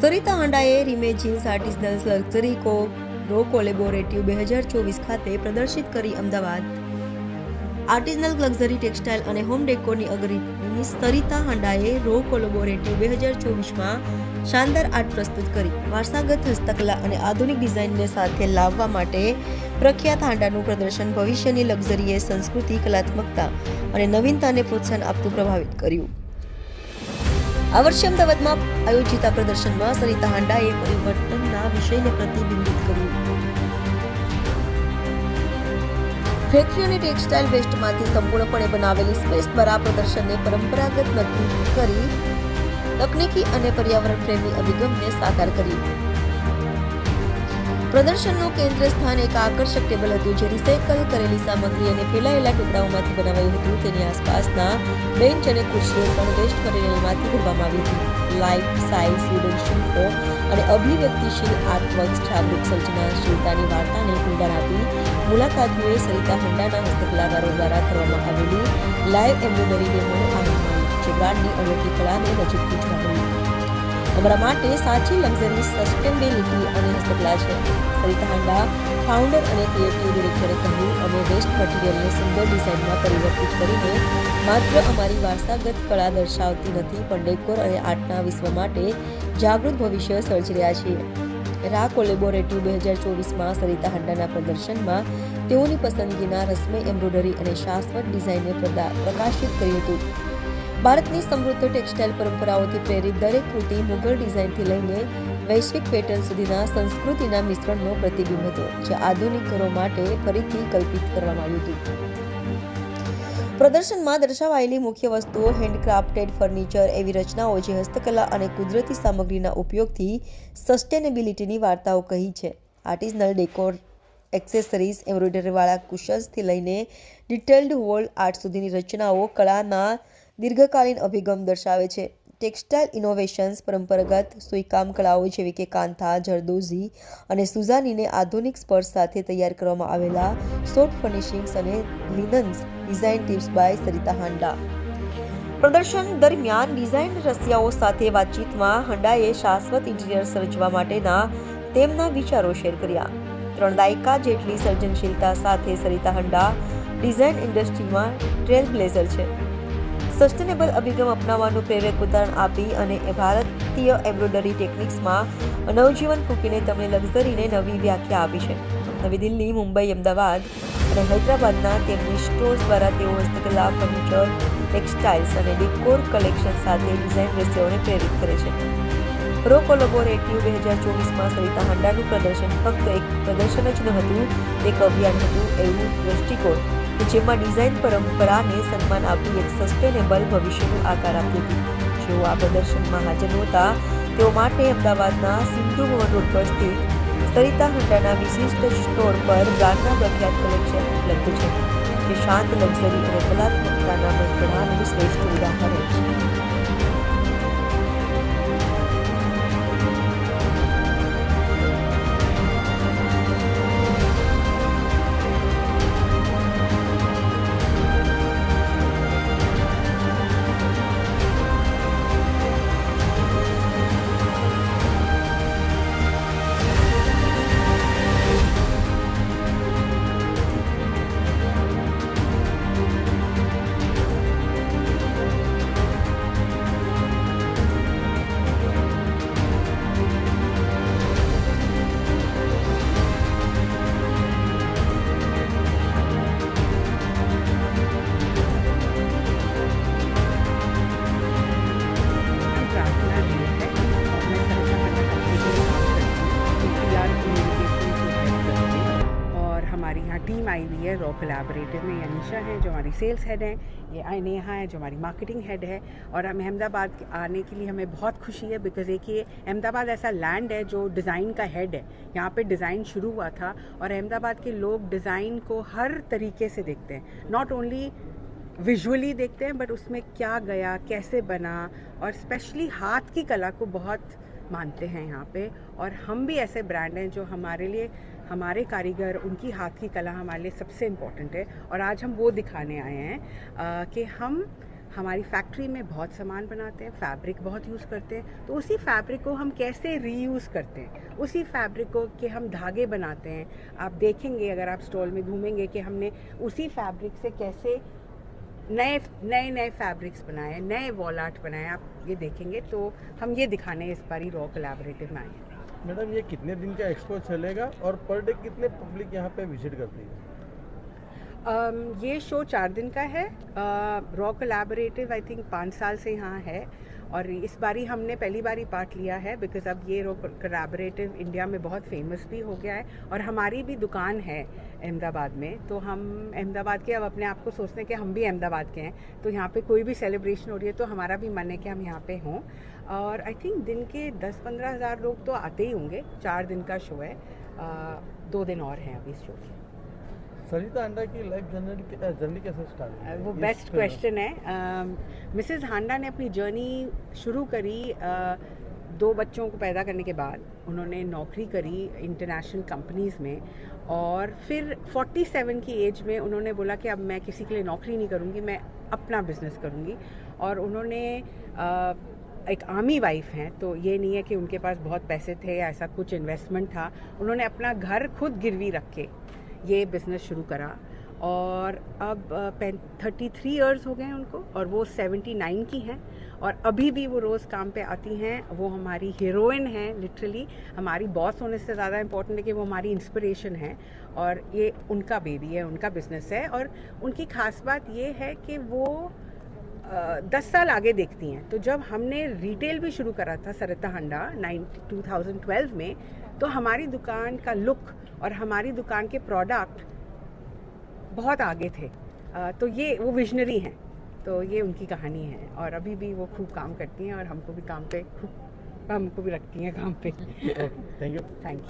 સરિતા હાંડાએ reimagines artisanals luxury કો row collaborative બે હજાર ચોવીસ ખાતે પ્રદર્શિત કરી અમદાવાદ. આર્ટિઝનલ લક્ઝરી ટેક્સટાઇલ અને હોમ ડેકોરની અગ્રણી સરિતા હાંડાએ રો કોલેબોરેટિવ બે હજાર ચોવીસમાં શાનદાર આર્ટ પ્રસ્તુત કરી. વારસાગત હસ્તકલા અને આધુનિક ડિઝાઇનને સાથે લાવવા માટે પ્રખ્યાત હાંડાનું પ્રદર્શન ભવિષ્યની લક્ઝરીએ સંસ્કૃતિ, કલાત્મકતા અને નવીનતાને પ્રોત્સાહન આપતું પ્રભાવિત કર્યું. આ વર્ષે અમદાવાદમાં આયોજિત આ પ્રદર્શનમાં સરિતા હાંડાએ પરિવર્તનના વિષયને પ્રતિબિંબિત કર્યું. ફેક્ટરી અને ટેક્સટાઇલ વેસ્ટમાંથી સંપૂર્ણપણે બનાવેલી સ્પેસ દ્વારા પ્રદર્શનને પરંપરાગત નક્કી કરી તકનીકી અને પર્યાવરણ પ્રેમી અભિગમને સાકાર કર્યું. પ્રદર્શનનું કેન્દ્ર સ્થાન એક આકર્ષક ટેબલ હતું જે રિસાયકલ કરેલી સામગ્રી અને ફેલાયેલા ટુકડાઓમાંથી બનાવાયું હતું. તેની આસપાસના બેન્ચ અને ખુરશીઓ પણ વેસ્ટ મટીરિયલમાંથી ભરવામાં આવી હતી. લાઇફ સાઇઝ વુડન શિલ્પો અને અભિવ્યક્તિશીલ આર્ટવર્ક્સ જાગૃત સર્જનાશીલતાની વાર્તાને ઊંડાણ આપી મુલાકાતીઓએ સરિતા હંડાના હસ્તકલાકારો દ્વારા કરવામાં આવેલી લાઈવ એમ્બ્રોઇડરીને ડેમોનો આનંદ માણ્યો, જે બ્રાન્ડની અનોખી કળાને નજીકથી જોવા અમારા માટે સાચી લક્ઝરી સસ્ટેનેબિલિટી અને હસ્તકલા છે. સરિતા હાંડા ફાઉન્ડર અને ક્રિએટિવ ડિરેક્ટરે કહ્યું, અમે વેસ્ટ મટીરિયલને સુંદર ડિઝાઇનમાં પરિવર્તિત કરીને માત્ર અમારી વારસાગત કળા દર્શાવતી નથી, પણ ડેકોર અને આર્ટના વિશ્વ માટે જાગૃત ભવિષ્ય સર્જી રહ્યા છીએ. રા કોલેબોરેટિવ બે હજાર ચોવીસમાં સરિતા હાંડાના પ્રદર્શનમાં તેઓની પસંદગીના રસમય એમ્બ્રોઇડરી અને શાશ્વત ડિઝાઇનને પ્રકાશિત કર્યું હતું. ભારતની સમૃદ્ધ ટેક્સટાઇલ પરંપરાઓથી પ્રેરિત દરેક કૃતિ મુગલ ડિઝાઇનથી લઈને વૈશ્વિક પેટર્ન સુધીના સંસ્કૃતિના મિશ્રણનો પ્રતિબિંબ હતો, જે આધુનિક ઘરો માટે ફરીથી કલ્પિત કરવામાં આવ્યું હતું. પ્રદર્શનમાં દર્શાવાયેલી મુખ્ય વસ્તુઓ હેન્ડક્રાફ્ટેડ ફર્નિચર એવી રચનાઓ જે હસ્તકલા અને કુદરતી સામગ્રીના ઉપયોગથી સસ્ટેનેબિલિટીની વાર્તાઓ કહી છે. આર્ટિઝનલ ડેકોર, એક્સેસરીઝ, એમ્બ્રોઇડરીવાળા કુશન્સથી લઈને ડિટેલ્ડ વોલ આર્ટ સુધીની રચનાઓ, કળાના દીર્ઘકાલીન અભિગમ દર્શાવે છે. ટેક્સટાઇલ ઇનોવેશન્સ પરંપરાગત સુઈકામ કળાઓ જેવી કે કાંથા, જરદોઝી અને સુઝાનીને આધુનિક સ્પર્શ સાથે તૈયાર કરવામાં આવેલા સોફ્ટ ફર્નિશિંગ્સ અને linens design tips by Sarita Handa. પ્રદર્શન દરમિયાન ડિઝાઇન રસિયાઓ સાથે વાતચીતમાં હંડાએ શાશ્વત ઇન્ટિરિયર સર્જવા માટેના તેમના વિચારો શેર કર્યા. ત્રણ દાયકા જેટલી સર્જનશીલતા સાથે સરિતા હંડા ડિઝાઇન ઇન્ડસ્ટ્રીમાં ટ્રેલ બ્લેઝર છે. સસ્ટેનેબલ અભિગમ અપનાવવાનું પ્રેરક ઉદાહરણ આપી અને ભારતીય એમ્બ્રોઇડરી ટેકનિક્સમાં નવજીવન ફૂંકીને તેમણે લક્ઝરીને નવી વ્યાખ્યા આપી છે. નવી દિલ્હી, મુંબઈ, અમદાવાદ અને હૈદરાબાદના તેમની સ્ટોર્સ દ્વારા તેઓ હસ્તકલા, ફર્નિચર, ટેક્સટાઇલ્સ અને ડેકોર કલેક્શન સાથે ડિઝાઇન દ્રશ્યોને પ્રેરિત કરે છે. રો કોલોબોરેટિવ બે હજાર ચોવીસમાં સરિતા હાંડાનું પ્રદર્શન ફક્ત એક પ્રદર્શન જ ન હતું, એક અભિયાન હતું એવું દ્રષ્ટિકોણ. જેમાં ડિઝાઇન પરંપરાને સન્માન આપી એક સસ્ટેનેબલ ભવિષ્યનું આકાર આપ્યું હતું. જેઓ આ પ્રદર્શનમાં હાજર નહોતા, તેઓ માટે અમદાવાદના સિંધુ ભવન રોડ પર સ્થિત સરિતા હંડાના વિશિષ્ટ સ્ટોર પર બ્રાન્ડના પ્રખ્યાત કલેક્શન ઉપલબ્ધ છે, જે શાંત, લક્ઝરી અને કલાત્મકતાના મંત્રણાનું શ્રેષ્ઠ ઉદાહરણ છે. आई हुई है रॉ कोलैबोरेटिव में अनिशा हैं, जो हमारी सेल्स हेड हैं, ये नेहा है, जो हमारी मार्केटिंग हेड है। और हम अहमदाबाद आने के लिए हमें बहुत खुशी है बिकॉज़ एक ये अहमदाबाद ऐसा लैंड है, जो डिज़ाइन का हेड है। यहाँ पे डिज़ाइन शुरू हुआ था, और अहमदाबाद के लोग डिज़ाइन को हर तरीके से देखते हैं। नॉट ओनली विजुअली देखते हैं बट उसमें क्या गया, कैसे बना, और स्पेशली हाथ की कला को बहुत मानते हैं यहाँ पे। और हम भी ऐसे ब्रांड हैं, जो हमारे लिए हमारे कारीगर, उनकी हाथ की कला हमारे लिए सबसे इम्पोर्टेंट है और आज हम वो दिखाने आए हैं कि हम हमारी फैक्ट्री में बहुत सामान बनाते हैं फैब्रिक बहुत यूज़ करते हैं तो उसी फैब्रिक को हम कैसे रीयूज़ करते हैं? उसी फैब्रिक को के हम धागे बनाते हैं। आप देखेंगे, अगर आप स्टॉल में घूमेंगे कि हमने उसी फैब्रिक से कैसे नए नए नए फैब्रिक्स बनाए, नए वॉल आर्ट बनाए, आप ये देखेंगे तो हम ये दिखाने इस बार ही रॉ कोलैबोरेटिव में आए हैं। मैडम ये कितने दिन का एक्सपो चलेगा और पर डे कितने पब्लिक यहाँ पे विज़िट करती है? Um, ये शो चार दिन का है। रॉ कोलैबोरेटिव आई थिंक पाँच साल से यहाँ है। और इस बारी हमने पहली बारी पार्ट लिया है बिकॉज़ अब ये रॉ कोलैबोरेटिव इंडिया में बहुत फ़ेमस भी हो गया है और हमारी भी दुकान है अहमदाबाद में। तो हम अहमदाबाद के अब अपने आप को सोचते हैं कि हम भी अहमदाबाद के हैं। तो यहाँ पे कोई भी सेलिब्रेशन हो रही है तो हमारा भी मन है कि हम यहाँ पे हों। और आई थिंक दिन के दस पंद्रह हज़ार लोग तो आते ही होंगे। चार दिन का शो है। अ, दो दिन और हैं अभी इस शो के। सरिता अंडा की लाइफ जर्नी कैसे स्टार्ट वो बेस्ट क्वेश्चन है। मिसेस हांडा ने अपनी जर्नी शुरू करी दो बच्चों को पैदा करने के बाद। उन्होंने नौकरी करी इंटरनेशनल कंपनीज़ में और फिर 47 की एज में उन्होंने बोला कि अब मैं किसी के लिए नौकरी नहीं करूँगी मैं अपना बिज़नेस करूँगी। और उन्होंने एक आर्मी वाइफ हैं तो ये नहीं है कि उनके पास बहुत पैसे थे या ऐसा कुछ इन्वेस्टमेंट था। उन्होंने अपना घर खुद गिरवी रख के ये बिज़नेस शुरू करा और अब थर्टी थ्री ईयर्स हो गए हैं उनको और वो सेवेंटी नाइन की हैं और अभी भी वो रोज़ काम पे आती हैं। वो हमारी हीरोइन हैं लिटरली हमारी बॉस होने से ज़्यादा इम्पोर्टेंट है कि वो हमारी इंस्पिरेशन है और ये उनका बेबी है, उनका बिज़नेस है और उनकी खास बात ये है कि वो दस साल आगे देखती हैं। तो जब हमने रिटेल भी शुरू करा था सरिता हंडा नाइन 2012 में तो हमारी दुकान का लुक और हमारी दुकान के प्रोडक्ट बहुत आगे थे। तो ये वो विजनरी हैं। तो ये उनकी कहानी है। और अभी भी वो खूब काम करती हैं और हमको भी काम पे खूब हमको भी रखती हैं काम पे। Thank you thank you